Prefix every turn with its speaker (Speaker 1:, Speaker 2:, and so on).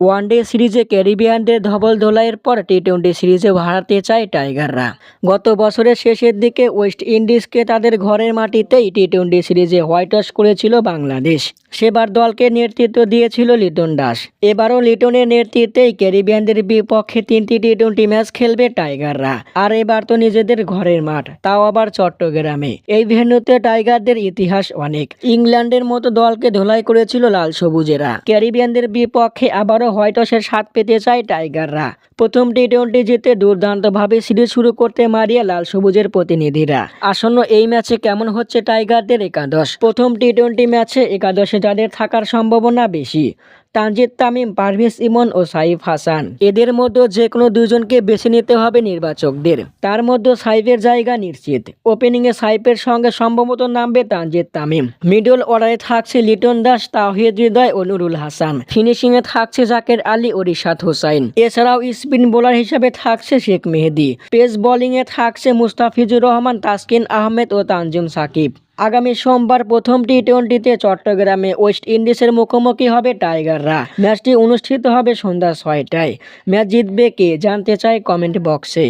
Speaker 1: One day সিরিজে ক্যারিবিয়ানদের ধবল ধোলাইয়ের পর টি twenty সিরিজে হারাতে চায় টাইগাররা। গত বছরের শেষের দিকে ওয়েস্ট ইন্ডিজকে তাদের ঘরের মাটিতেই টি টোয়েন্টি সিরিজে হোয়াইট ওয়াশ করেছিল বাংলাদেশ। সেবার দলকে নেতৃত্ব দিয়েছিল লিটন দাস। এবারও লিটনের নেতৃত্বেই ক্যারিবিয়ানদের বিপক্ষে তিনটি টি টোয়েন্টি ম্যাচ খেলবে টাইগাররা। আর এবার তো নিজেদের ঘরের মাঠ, তাও আবার চট্টগ্রামে। এই ভেন্যুতে টাইগারদের ইতিহাস অনেক। ইংল্যান্ডের মতো দলকে ধোলাই করেছিল লাল সবুজেরা। ক্যারিবিয়ানদের বিপক্ষে আবারও হোয়াইট সে স্বাদ পেতে চায় টাইগাররা। প্রথম টি টোয়েন্টি জিতে দুর্দান্তভাবে সিরিজ শুরু করতে মারিয়ে লাল সবুজের প্রতিনিধিরা। আসন্ন এই ম্যাচে কেমন হচ্ছে টাইগারদের একাদশ? প্রথম টি টোয়েন্টি ম্যাচে একাদশে যাদের থাকার সম্ভাবনা বেশি তানজিদ তামিম, পারভেজ ইমন ও সাইফ হাসান। এদের মধ্যে যে কোনো দুজনকে বেছে নিতে হবে নির্বাচকদের। তার মধ্যে সাইফের জায়গা নিশ্চিত। ওপেনিংয়ে সাইফের সঙ্গে সম্ভবত নামবে তানজিদ তামিম। মিডল অর্ডারে থাকছে লিটন দাস, তাওহিদ হৃদয় ও নুরুল হাসান। ফিনিশিংয়ে থাকছে জাকের আলী ও রিশাদ হোসাইন। এছাড়াও স্পিন বোলার হিসেবে থাকছে শেখ মেহেদি। পেস বোলিংয়ে থাকছে মুস্তাফিজুর রহমান, তাসকিন আহমেদ ও তানজুম সাকিব। আগামী সোমবার প্রথম টি টোয়েন্টিতে চট্টগ্রামে ওয়েস্ট ইন্ডিজের মুখোমুখি হবে টাইগাররা। ম্যাচটি অনুষ্ঠিত হবে সন্ধ্যা ছয়টায়। ম্যাচ জিতবে কে জানতে চাই কমেন্ট বক্সে।